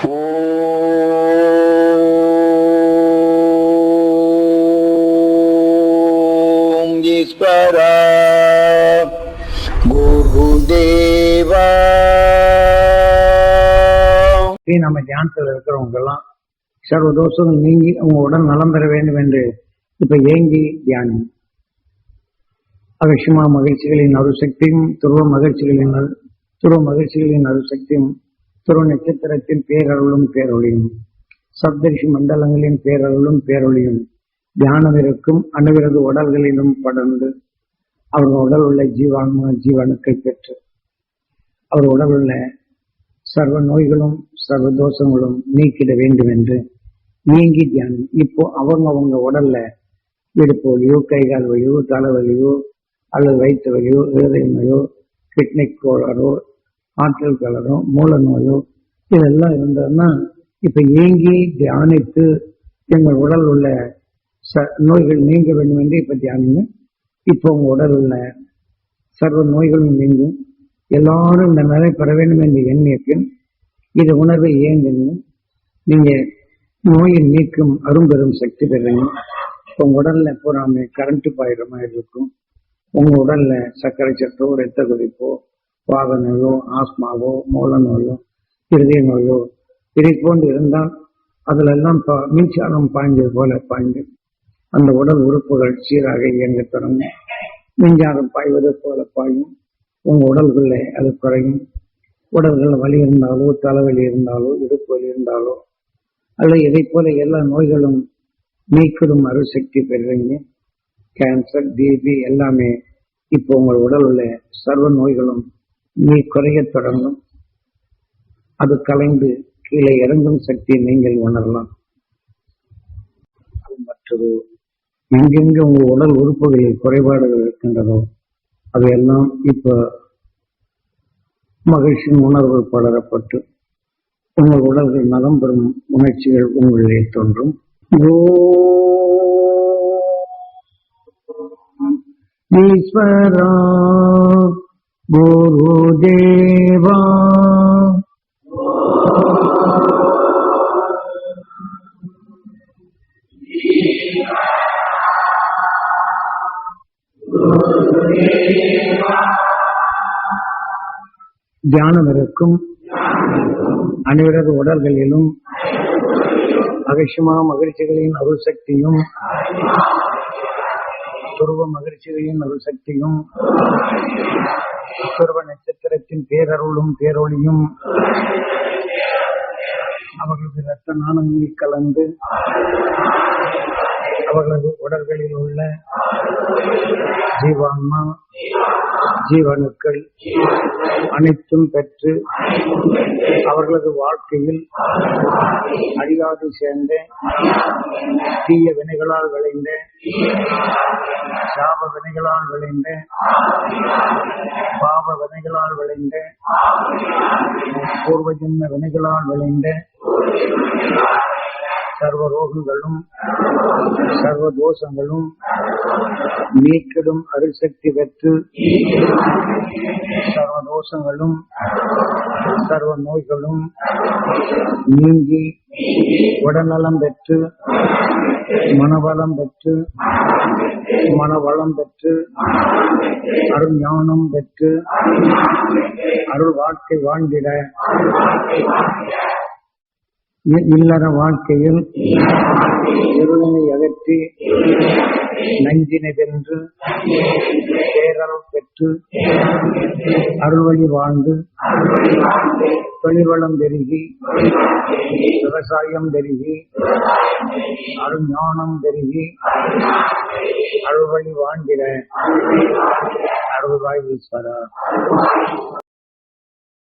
ஓம் ஈஸ்வரா. குருதேவா. நம்ம தியானத்தில் இருக்கிறவங்க எல்லாம் சர்வ தோஷங்கள் நீங்கி உங்க உடல் நலம் பெற வேண்டும் என்று இப்ப ஏங்கி தியானம். அகசிமா மகிழ்ச்சிகளின் அருசக்தியும் துருவ மகிழ்ச்சிகளின் துருவ மகிழ்ச்சிகளின் அருசக்தியும் துருவ நட்சத்திரத்தின் பேரருளும் பேரொழியும். சப்தரிஷி மண்டலங்களின் பேரருளும் பேரொழியும். தியானம் அணுவிரது உடல்களிலும் படர்ந்து அவர் உடல் உள்ள ஜீவான்மா ஜீவனுக்கை பெற்று அவர் உடல் உள்ள சர்வ நோய்களும் சர்வ தோஷங்களும் நீக்கிட வேண்டும் என்று நீங்கி தியானம். இப்போ அவங்க அவங்க உடல்ல இடுப்பு வலியோ கை கால் வலியோ தலைவலியோ அல்லது வயிற்று வலியோ இருதயமையோ கிட்னி கோளாறோ ஆற்றல் கலரோ மூல நோயோ இதெல்லாம் இருந்ததுன்னா இப்ப ஏங்கி தியானித்து எங்கள் உடல் உள்ள ச நோய்கள் நீங்க வேண்டும் என்று இப்ப தியானிங்க. இப்போ உங்க உடல் உள்ள சர்வ நோய்களும் நீங்கும். எல்லாரும் இந்த நிலை பெற வேண்டும் என்று எண்ணிய இது உணர்வை ஏங்குங்க நீங்க நோயை நீக்கும் அரும்பெரும் சக்தி பெறுங்க. உங்க உடல்ல பூராமே கரண்ட் பாயிற மாதிரி இருக்கும். உங்க உடல்ல சர்க்கரை சட்டோ ரத்த கொதிப்போ வாத நோயோ ஆஸ்மாவோ மூல நோயோ இருதய நோயோ இதை போன்று இருந்தால் அதுல எல்லாம் பா- மின்சாரம் பாய்ஞ்சது போல பாய்ந்து அந்த உடல் உறுப்புகள் சீராக இயங்க தொடங்கும். மின்சாரம் பாய்வது போல பாயும். உங்க உடல்களே அது குறையும். உடல்கள் வலி இருந்தாலோ தலைவலி இருந்தாலோ இடுப்பு வலி இருந்தாலோ அல்ல இதை போல எல்லா நோய்களும் நீக்கிடும் அருசக்தி பெறுவீங்க. கேன்சர் பிபி எல்லாமே இப்போ உங்கள் உடல் உள்ள சர்வ நோய்களும் நீ குறையத் தொடங்கும். அது கலைந்து கீழே இறங்கும் சக்தியை நீங்கள் உணரலாம். அது மற்றது? எங்கெங்க உங்கள் உடல் உறுப்புகளில் குறைபாடுகள் இருக்கின்றதோ அவையெல்லாம் இப்ப மகிழ்ச்சியின் உணர்வு படரப்பட்டு உங்கள் உடல்கள் நலம் பெறும் உணர்ச்சிகள் உங்களிடையே தோன்றும். ஓ ஈஸ்வரா. குருதேவா தியானம் இருக்கும் அனைவரது உடல்களிலும் மகிழ்ச்சிமா மகிழ்ச்சிகளின் அருள் சக்தியும் துருவ மகிழ்ச்சியின் அருள் சக்தியும் துருவ நட்சத்திரத்தின் பேரருளும் பேரொழியும் அவர்களது இரத்த நாணங்களில் கலந்து அவர்களது உடல்களில் உள்ள ஜீவான்மா ஜீவனுக்கள் அனைத்தும் பெற்று அவர்களது வாழ்க்கையில் அழியாது சேர்ந்த தீய வினைகளால் விளைந்த சாப வினைகளால் விளைந்த பாவ வினைகளால் விளைந்த பூர்வ ஜென்ம வினைகளால் விளைந்த சர்வ ரோகங்களும் சர்வ தோஷங்களும் நீக்கிடும் அருசக்தி பெற்று சர்வ தோஷங்களும் சர்வ நோய்களும் நீங்கி உடல்நலம் பெற்று மனவளம் பெற்று மனவளம் பெற்று அருள் ஞானம் பெற்று அருள் வாழ்க்கை வாழ்ந்திட. இல்லற வாழ்க்கையில் இருளினை அகற்றி நஞ்சினை வென்று பேரருள் பெற்று அருள்வழி வாழ்ந்து தொழில்வளம் பெருகி விவசாயம் பெருகி அருஞானம் பெருகி அருள்வழி வாழ்கிற அருள்வாய் ஈஸ்வரா.